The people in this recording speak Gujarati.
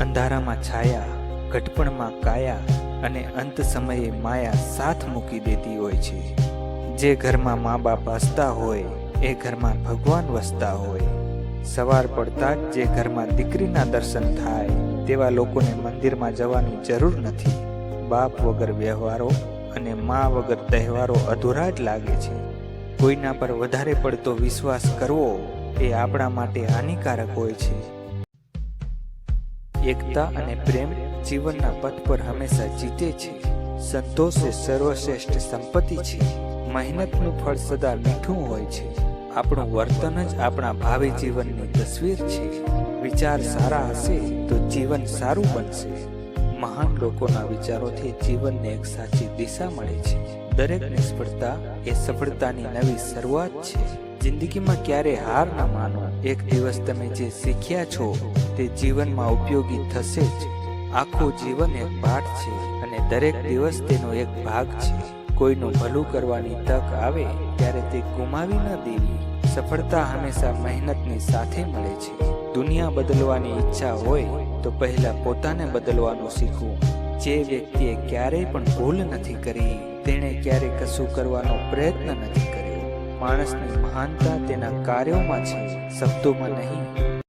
અંધારામાં છાયા, ઘટપણમાં કાયા અને અંત સમયે માયા સાથ મૂકી દેતી હોય છે. જે ઘરમાં મા બાપ હસતા હોય, એ ઘરમાં ભગવાન વસતા હોય. સવાર પડતા જ જે ઘરમાં દીકરીના દર્શન થાય, તેવા લોકોને મંદિરમાં જવાની જરૂર નથી. બાપ વગર વ્યવહારો અને મા વગર તહેવારો અધૂરા જ લાગે છે. કોઈના પર વધારે પડતો વિશ્વાસ કરવો એ આપણા માટે હાનિકારક હોય છે. એકતા અને પ્રેમ જીવનના પથ પર હંમેશા જીતે છે. સંતોષ એ સર્વશ્રેષ્ઠ સંપત્તિ છે. મહેનતનું ફળ સદા મીઠું હોય છે. આપણું વર્તન જ આપણા ભાવિ જીવનની તસવીર છે. વિચાર સારા હશે તો જીવન સારું બનશે. મહાન લોકોના વિચારોથી જીવનને એક સાચી દિશા મળે છે. દરેક નિષ્ફળતા એ સફળતાની નવી શરૂઆત છે. જિંદગીમાં ક્યારે હાર ના માનો. એક દિવસ તમે જે શીખ્યા છો તે જીવનમાં ઉપયોગી થશે જ. આખું જીવન એક પાઠ છે અને દરેક દિવસ તેનો એક ભાગ છે. કોઈનું ભલું કરવાની તક આવે ત્યારે તે ગુમાવી ન દેવી. સફળતા હંમેશા મહેનતની સાથે મળે છે. દુનિયા બદલવાની ઈચ્છા હોય તો પહેલા પોતાને બદલવાનું શીખવું. જે વ્યક્તિએ ક્યારેય પણ ભૂલ નથી કરી, તેણે ક્યારેય કશું કરવાનો પ્રયત્ન નથી કર્યો. માણસની મહાનતા તેના કાર્યોમાં છે શબ્દોમાં નહીં.